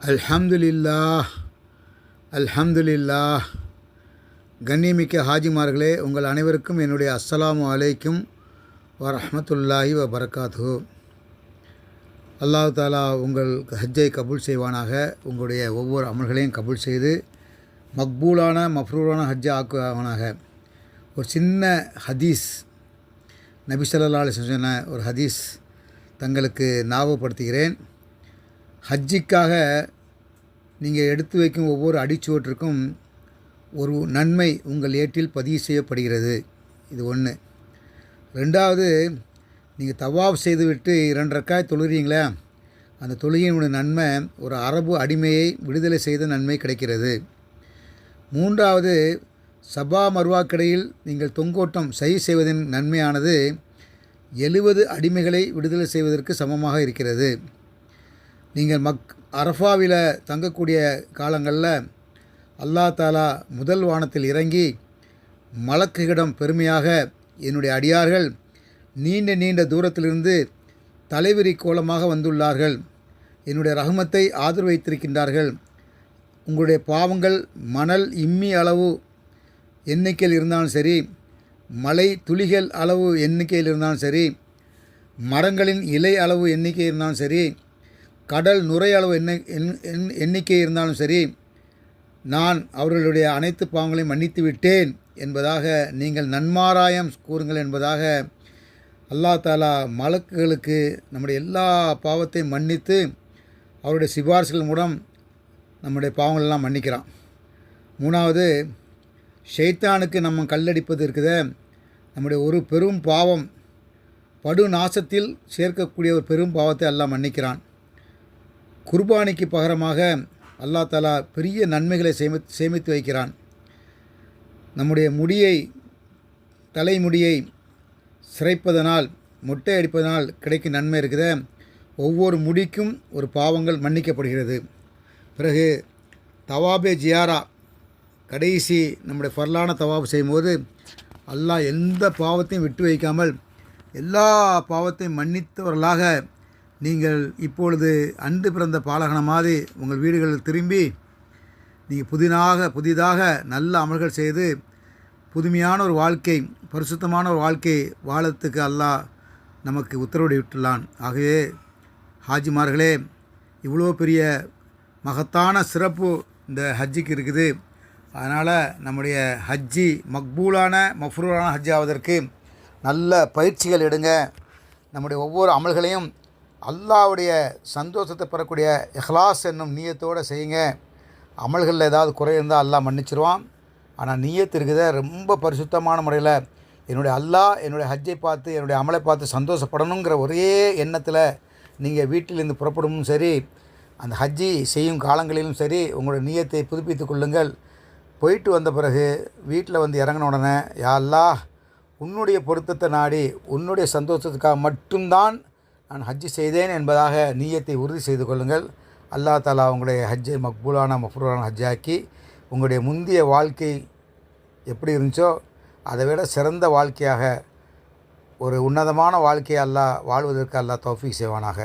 அல்ஹம்துலில்லா அல்ஹம்துலில்லா கண்ணியமிக்க ஹாஜிமார்களே உங்கள் அனைவருக்கும் என்னுடைய அஸ்ஸலாமு அலைக்கும் வரஹ்மத்துல்லாஹி வ பரக்காத்து அல்லாஹ் தாலா உங்கள் ஹஜ்ஜை கபூல் செய்வானாக. உங்களுடைய ஒவ்வொரு அமல்களையும் கபூல் செய்து மக்பூலான மஃப்ரூரான ஹஜ்ஜை ஆக்குவானாக. ஒரு சின்ன ஹதீஸ் நபி ஸல்லல்லாஹு சொன்ன ஒரு ஹதீஸ் தங்களுக்கு ஞாபகப்படுத்துகிறேன். ஹஜ்ஜிக்காக நீங்கள் எடுத்து வைக்கும் ஒவ்வொரு அடிச்சுவற்றிற்கும் ஒரு நன்மை உங்கள் ஏட்டில் பதிவு செய்யப்படுகிறது. இது ஒன்று ரெண்டாவது நீங்கள் தவாப் செய்துவிட்டு இரண்டரைக்காய் தொழுகிறீங்களா தொழுகிறீங்களே? அந்த தொழுகையினுடைய நன்மை ஒரு அரபு அடிமையை விடுதலை செய்த நன்மை கிடைக்கிறது. மூன்றாவது சபா மர்வாக்கடையில் நீங்கள் தொங்கோட்டம் சரி செய்வதன் நன்மையானது எழுபது அடிமைகளை விடுதலை செய்வதற்கு சமமாக இருக்கிறது. நீங்கள் மக் அரஃபாவில் தங்கக்கூடிய காலங்களில் அல்லா தாலா முதல் வானத்தில் இறங்கி மலக்குகளிடம் பெருமையாக என்னுடைய அடியார்கள் நீண்ட நீண்ட தூரத்திலிருந்து தலைவிரி கோலமாக வந்துள்ளார்கள். என்னுடைய ரகுமத்தை ஆதரவு வைத்திருக்கின்றார்கள் உங்களுடைய பாவங்கள் மணல் இம்மி அளவு எண்ணிக்கையில் இருந்தாலும் சரி மலை துளிகள் அளவு எண்ணிக்கையில் இருந்தாலும் சரி மரங்களின் இலை அளவு எண்ணிக்கை இருந்தாலும் சரி கடல் நுரை அளவு என்ன என் எண்ணிக்கை இருந்தாலும் சரி நான் அவர்களுடைய அனைத்து பாவங்களையும் மன்னித்து விட்டேன் என்பதாக நீங்கள் நன்மாராயம் கூறுங்கள் என்பதாக அல்லா தாலா மலக்குகளுக்கு நம்முடைய எல்லா பாவத்தையும் மன்னித்து அவருடைய சிபாரிசுகள் மூலம் நம்முடைய பாவங்களெல்லாம் மன்னிக்கிறான். மூணாவது ஷைத்தானுக்கு நம்ம கல்லடிப்பது இருக்குத. நம்முடைய ஒரு பெரும் பாவம் படு நாசத்தில் சேர்க்கக்கூடிய ஒரு பெரும் பாவத்தை எல்லாம் மன்னிக்கிறான். குர்பானிக்கு பகரமாக அல்லா தாலா பெரிய நன்மைகளை சேமி சேமித்து வைக்கிறான். நம்முடைய முடியை தலைமுடியை சிறைப்பதனால் மொட்டை அடிப்பதனால் கிடைக்கும் நன்மை இருக்குத. ஒவ்வொரு முடிக்கும் ஒரு பாவங்கள் மன்னிக்கப்படுகிறது. பிறகு தவாபே ஜியாரா கடைசி நம்முடைய ஃபர்லான தவாபு செய்யும்போது அல்லாஹ் எந்த பாவத்தையும் விட்டு வைக்காமல் எல்லா பாவத்தையும் மன்னித்தவர்களாக நீங்கள் இப்பொழுது அன்று பிறந்த பாலகன மாதிரி உங்கள் வீடுகளில் திரும்பி நீங்கள் புதிதாக புதிதாக நல்ல அமல்கள் செய்து புதுமையான ஒரு வாழ்க்கை பரிசுத்தமான ஒரு வாழ்க்கை வாழத்துக்கு அல்லாஹ் நமக்கு உத்தரவிட்டுள்ளான். ஆகவே ஹாஜிமார்களே இவ்வளோ பெரிய மகத்தான சிறப்பு இந்த ஹஜ்ஜிக்கு இருக்குது. அதனால் நம்முடைய ஹஜ்ஜி மக்பூலான மஃப்ரூரான ஹஜ் ஆவதற்கு நல்ல பயிற்சிகள் எடுங்க. நம்முடைய ஒவ்வொரு அமல்களையும் அல்லாவுடைய சந்தோஷத்தை பெறக்கூடிய இஹ்லாஸ் என்னும் நீயத்தோடு செய்யுங்க. அமல்களில் ஏதாவது குறை இருந்தால் அல்லாஹ் மன்னிச்சிருவான். ஆனால் நீயத்து இருக்குத ரொம்ப பரிசுத்தமான முறையில் என்னுடைய அல்லாஹ் என்னுடைய ஹஜ்ஜை பார்த்து என்னுடைய அமலை பார்த்து சந்தோஷப்படணுங்கிற ஒரே எண்ணத்தில் நீங்கள் வீட்டிலிருந்து புறப்படவும் சரி அந்த ஹஜ்ஜி செய்யும் காலங்களிலும் சரி உங்களுடைய நீயத்தை புதுப்பித்து கொள்ளுங்கள். போயிட்டு வந்த பிறகு வீட்டில் வந்து இறங்கின உடனே யா அல்லாஹ் உன்னுடைய பொருத்தத்தை நாடி உன்னுடைய சந்தோஷத்துக்காக மட்டும்தான் நான் ஹஜ்ஜு செய்தேன் என்பதாக நீயத்தை உறுதி செய்து கொள்ளுங்கள். அல்லா தாலா உங்களுடைய ஹஜ்ஜை மக்பூலான மஃபூலான ஹஜ்ஜாக்கி உங்களுடைய முந்தைய வாழ்க்கை எப்படி இருந்துச்சோ அதை விட சிறந்த வாழ்க்கையாக ஒரு உன்னதமான வாழ்க்கையை அல்லாஹ் வாழ்வதற்கு அல்லாஹ் தௌஃபிக் செய்வானாக.